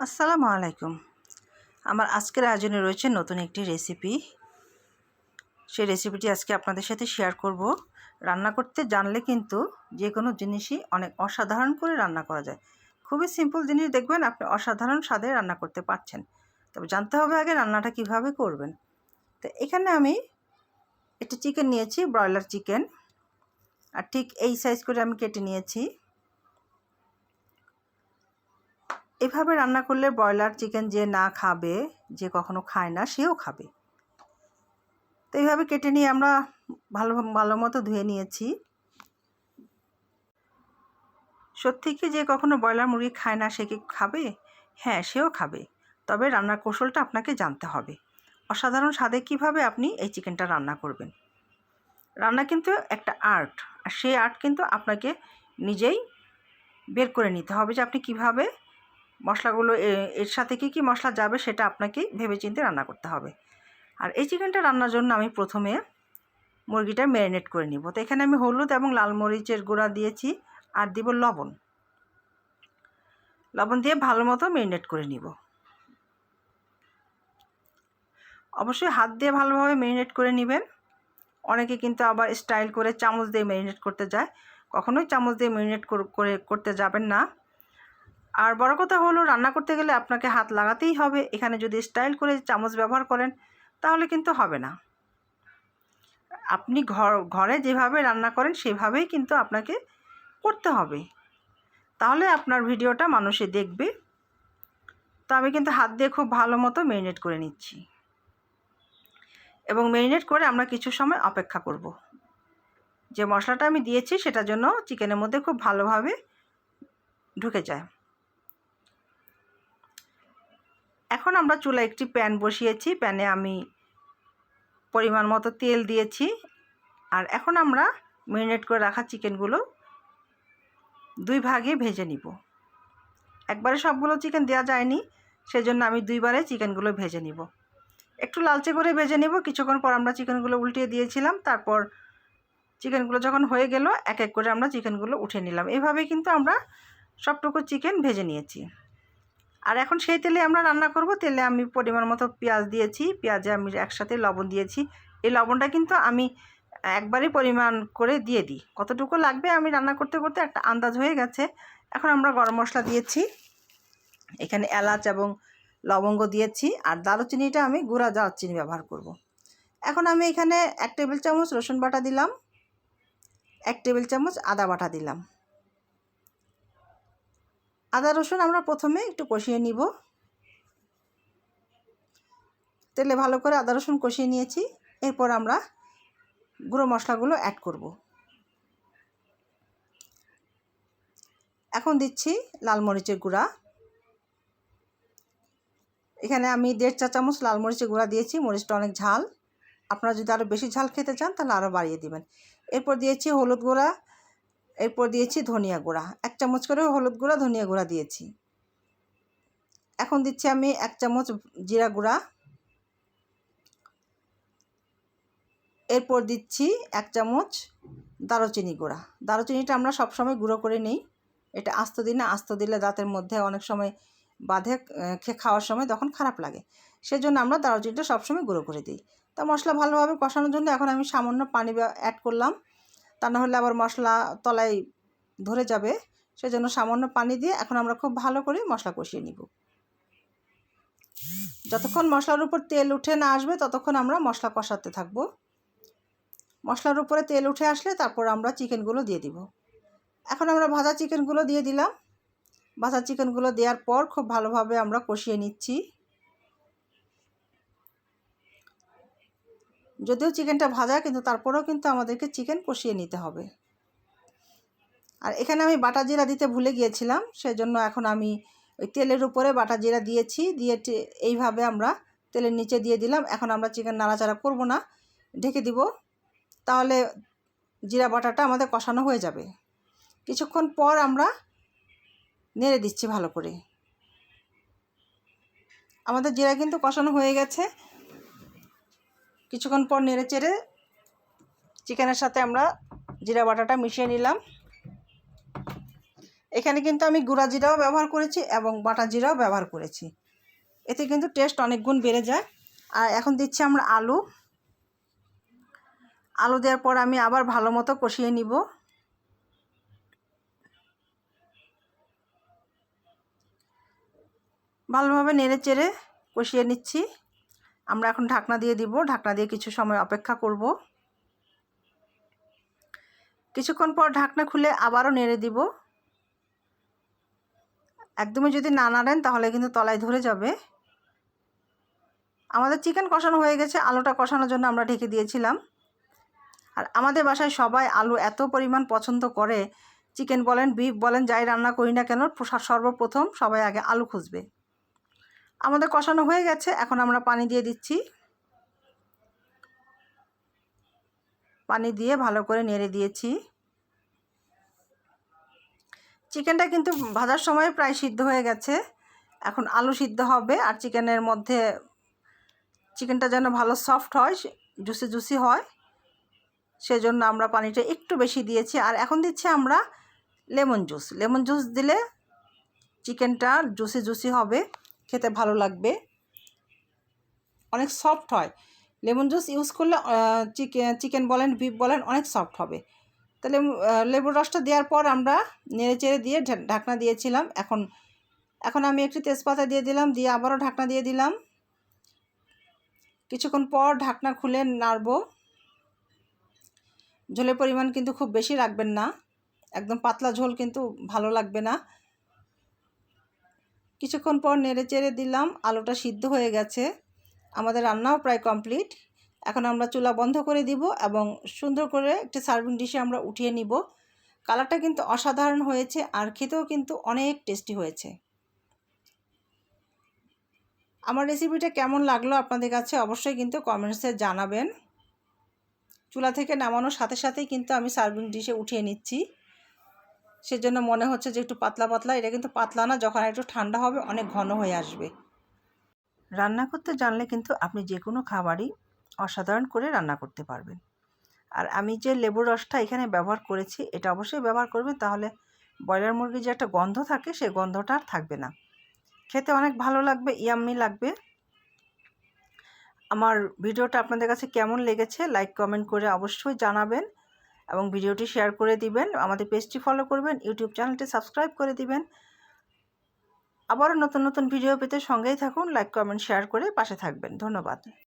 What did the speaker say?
আসসালামু আলাইকুম। আমার আজকের আয়োজনে রয়েছে নতুন একটি রেসিপি সেই রেসিপিটি আজকে আপনাদের সাথে শেয়ার করব। রান্না করতে জানলে কিন্তু যে কোনো জিনিসই অনেক অসাধারণ করে রান্না করা যায়। খুবই সিম্পল জিনিস দেখবেন আপনি অসাধারণ স্বাদে রান্না করতে পারছেন। তবে জানতে হবে আগে রান্নাটা কীভাবে করবেন। তো এখানে আমি একটি চিকেন নিয়েছি ব্রয়লার চিকেন আর ঠিক এই সাইজ করে আমি কেটে নিয়েছি। এভাবে রান্না করলে ব্রয়লার চিকেন যে না খাবে, যে কখনো খায় না, সেও খাবে। তো এইভাবে কেটে নিয়ে আমরা ভালো ভালো মতো ধুয়ে নিয়েছি। সত্যি কি যে কখনো ব্রয়লার মুরগি খায় না, সে কি খাবে? হ্যাঁ সেও খাবে। তবে রান্নার কৌশলটা আপনাকে জানতে হবে। অসাধারণ স্বাদে কীভাবে আপনি এই চিকেনটা রান্না করবেন? রান্না কিন্তু একটা আর্ট, আর সেই আর্ট কিন্তু আপনাকে নিজেই বের করে নিতে হবে যে আপনি কীভাবে মশলাগুলো এর সাথে কী কী মশলা যাবে সেটা আপনাকেই ভেবেচিন্তে রান্না করতে হবে। আর এই চিকেনটা রান্নার জন্য আমি প্রথমে মুরগিটা ম্যারিনেট করে নিব। তো এখানে আমি হলুদ এবং লাল মরিচের গুঁড়া দিয়েছি আর দিব লবণ। লবণ দিয়ে ভালো মতো ম্যারিনেট করে নিব। অবশ্যই হাত দিয়ে ভালোভাবে ম্যারিনেট করে নেবেন। অনেকে কিন্তু আবার স্টাইল করে চামচ দিয়ে ম্যারিনেট করতে যায়। কখনোই চামচ দিয়ে ম্যারিনেট করে, করতে যাবেন না। আর বড় কথা হলো, রান্না করতে গেলে আপনাকে হাত লাগাতেই হবে। এখানে যদি স্টাইল করে চামচ ব্যবহার করেন, তাহলে কিন্তু হবে না। আপনি ঘর, ঘরে যেভাবে রান্না করেন, সেভাবেই কিন্তু আপনাকে করতে হবে। তাহলে আপনার ভিডিওটা মানুষে দেখবে। তো আমি কিন্তু হাত দিয়ে খুব ভালো মতো মেরিনেট করে নিচ্ছি। এবং মেরিনেট করে আমরা কিছু সময় অপেক্ষা করব। যে মশলাটা আমি দিয়েছি, সেটার জন্য চিকেনের মধ্যে খুব ভালোভাবে ঢুকে যায়। এখন আমরা চুলা একটি প্যান বসিয়েছি। প্যানে আমি পরিমাণ মতো তেল দিয়েছি। আর এখন আমরা মেরিনেট করে রাখা চিকেনগুলো দুই ভাগে ভেজে নিব। একবারে সবগুলো চিকেন দেওয়া যায়নি, সেজন্য আমি দুইবারে চিকেনগুলো ভেজে নিব। একটু লালচে করে ভেজে নেব। কিছুক্ষণ পর আমরা চিকেনগুলো উল্টিয়ে দিয়েছিলাম। তারপর চিকেনগুলো যখন হয়ে গেল, এক এক করে আমরা চিকেনগুলো উঠে নিলাম। এভাবে কিন্তু আমরা সবটুকু চিকেন ভেজে নিয়েছি। আর এখন সেই তেলে আমরা রান্না করব। তেলে আমি পরিমাণ মতো পেঁয়াজ দিয়েছি। পেঁয়াজে আমি একসাথে লবণ দিয়েছি। এই লবণটা কিন্তু আমি একবারই পরিমাণ করে দিয়ে দিই। কতটুকু লাগবে আমি রান্না করতে করতে একটা আন্দাজ হয়ে গেছে। এখন আমরা গরম মশলা দিয়েছি। এখানে এলাচ এবং লবঙ্গ দিয়েছি। আর দারুচিনিটা আমি গুঁড়া দারচিনি ব্যবহার করব। এখন আমি এখানে এক টেবিল চামচ রসুন বাটা দিলাম। এক টেবিল চামচ আদা বাটা দিলাম। আদা রসুন আমরা প্রথমে একটু কষিয়ে নিব। তেলে ভালো করে আদা রসুন কষিয়ে নিয়েছি। এরপর আমরা গুঁড়ো মশলাগুলো অ্যাড করব। এখন দিচ্ছি লাল মরিচের গুঁড়া। এখানে আমি দেড় চা চামচ লাল মরিচের গুঁড়া দিয়েছি, মরিচটা অনেক ঝাল। আপনারা যদি আরও বেশি ঝাল খেতে চান তাহলে আরও বাড়িয়ে দিবেন। এরপর দিয়েছি হলুদ গুঁড়া এরপর দিয়েছি ধনিয়া গুঁড়া। এক চামচ করে হলুদ গুঁড়া, ধনিয়া গুঁড়া দিয়েছি। এখন দিচ্ছি আমি এক চামচ জিরা গুঁড়া। এরপর দিচ্ছি এক চামচ দারুচিনি গুঁড়া। দারুচিনিটা আমরা সবসময় গুঁড়ো করে নিই। এটা আস্ত দিই না, আস্ত দিলে দাঁতের মধ্যে অনেক সময় বাঁধে খেয়ে খাওয়ার সময় তখন খারাপ লাগে। সেজন্য আমরা দারুচিনিটা সবসময় গুঁড়ো করে দিই। তা মশলা ভালোভাবে কষানোর জন্য এখন আমি সামান্য পানি অ্যাড করলাম। তা নাহলে আবার মশলা তলায় ধরে যাবে। সেজন্য সামান্য পানি দিয়ে এখন আমরা খুব ভালো করে মশলা কষিয়ে নিব। যতক্ষণ মশলার উপর তেল উঠে না আসবে, ততক্ষণ আমরা মশলা কষাতে থাকব। মশলার উপরে তেল উঠে আসলে তারপর আমরা চিকেনগুলো দিয়ে দিব। এখন আমরা ভাজা চিকেনগুলো দিয়ে দিলাম। ভাজা চিকেনগুলো দেওয়ার পর খুব ভালোভাবে আমরা কষিয়ে নিচ্ছি। যদিও চিকেনটা ভাজা, কিন্তু তারপরেও কিন্তু আমাদেরকে চিকেন কষিয়ে নিতে হবে। আর এখানে আমি বাটা জিরা দিতে ভুলে গিয়েছিলাম, সেজন্য এখন আমি ওই তেলের উপরে বাটা জিরা দিয়েছি, দিয়ে এইভাবে আমরা তেলের নিচে দিয়ে দিলাম। এখন আমরা চিকেন নাড়াচাড়া করব না, ঢেকে দিব, তাহলে জিরা বাটাটা আমাদের কষানো হয়ে যাবে। কিছুক্ষণ পর আমরা নেড়ে দিচ্ছি ভালো করে। আমাদের জিরা কিন্তু কষানো হয়ে গেছে। কিছুক্ষণ পর নেড়ে চেড়ে চিকেনের সাথে আমরা জিরা বাটাটা মিশিয়ে নিলাম। এখানে কিন্তু আমি গুঁড়া জিরাও ব্যবহার করেছি এবং বাটা জিরাও ব্যবহার করেছি। এতে কিন্তু টেস্ট অনেক গুণ বেড়ে যায়। আর এখন দিচ্ছি আমরা আলু। আলু দেওয়ার পর আমি আবার ভালো মতো কষিয়ে নিব। ভালোভাবে নেড়ে চেড়ে কষিয়ে নিচ্ছি। আমরা এখন ঢাকনা দিয়ে দিব। ঢাকনা দিয়ে কিছু সময় অপেক্ষা করব। কিছুক্ষণ পর ঢাকনা খুলে আবারও নেড়ে দিব। একদমই যদি না নাড়েন তাহলে কিন্তু তলায় ধরে যাবে। আমাদের চিকেন কষানো হয়ে গেছে, আলুটা কষানোর জন্য আমরা ঢেকে দিয়েছিলাম। আর আমাদের বাসায় সবাই আলু এত পরিমাণ পছন্দ করে। চিকেন বলেন, বিফ বলেন, যাই রান্না করি না কেন, সর্বপ্রথম সবাই আগে আলু খুঁজবে। আমাদের কষানো হয়ে গেছে, এখন আমরা পানি দিয়ে দিচ্ছি। পানি দিয়ে ভালো করে নেড়ে দিয়েছি। চিকেনটা কিন্তু ভাজার সময় প্রায় সিদ্ধ হয়ে গেছে, এখন আলু সিদ্ধ হবে, আর চিকেনের মধ্যে চিকেনটা যেন ভালো সফট হয়, জুসি জুসি হয়, সেজন্য আমরা পানিটা একটু বেশি দিয়েছি। আর এখন দিচ্ছি আমরা লেমন জুস। লেমন জুস দিলে চিকেনটা জুসি জুসি হবে। খেতে ভালো লাগবে। অনেক সফট হয়। লেমন জুস ইউজ করলে চিকেন চিকেন বলেন বিফ বলেন, অনেক সফট হবে। তাহলে লেবুর রসটা দেওয়ার পর আমরা নেড়ে চেড়ে দিয়ে ঢাকনা দিয়েছিলাম। এখন এখন আমি একটি তেজপাতা দিয়ে দিলাম, দিয়ে আবারও ঢাকনা দিয়ে দিলাম। কিছুক্ষণ পর ঢাকনা খুলে নাড়ব। ঝোলের পরিমাণ কিন্তু খুব বেশি রাখবেন না। একদম পাতলা ঝোল কিন্তু ভালো লাগবে না। কিছুক্ষণ পর নেড়ে চেড়ে দিলাম, আলুটা সিদ্ধ হয়ে গেছে। আমাদের রান্নাও প্রায় কমপ্লিট। এখন আমরা চুলা বন্ধ করে দিব এবং সুন্দর করে একটি সার্ভিং ডিশে আমরা উঠিয়ে নিব। কালারটা কিন্তু অসাধারণ হয়েছে আর খেতেও কিন্তু অনেক টেস্টি হয়েছে। আমার রেসিপিটা কেমন লাগল আপনাদের কাছে অবশ্যই কিন্তু কমেন্টসে জানাবেন। চুলা থেকে নামানোর সাথে সাথেই কিন্তু আমি সার্ভিং ডিশে উঠিয়ে নিচ্ছি। সেজন্য মনে হচ্ছে যে একটু পাতলা পাতলা, এটা কিন্তু পাতলা না, যখন একটু ঠান্ডা হবে অনেক ঘন হয়ে আসবে। রান্না করতে জানলে কিন্তু আপনি যে কোনো খাবারই অসাধারণ করে রান্না করতে পারবেন। আর আমি যে লেবুর রসটা এখানে ব্যবহার করেছি, এটা অবশ্যই ব্যবহার করবেন, তাহলে ব্রয়লার মুরগির যে একটা গন্ধ থাকে, সেই গন্ধটা আর থাকবে না। খেতে অনেক ভালো লাগবে, ইয়াম্মি লাগবে। আমার ভিডিওটা আপনাদের কাছে কেমন লেগেছে, লাইক, কমেন্ট করে অবশ্যই জানাবেন। এবং ভিডিওটি শেয়ার করে দিবেন, আমাদের পেজটি ফলো করবেন ইউটিউব চ্যানেলটি সাবস্ক্রাইব করে দিবেন। আবারও নতুন নতুন ভিডিও পেতে সঙ্গেই থাকুন লাইক কমেন্ট শেয়ার করে পাশে থাকবেন। ধন্যবাদ।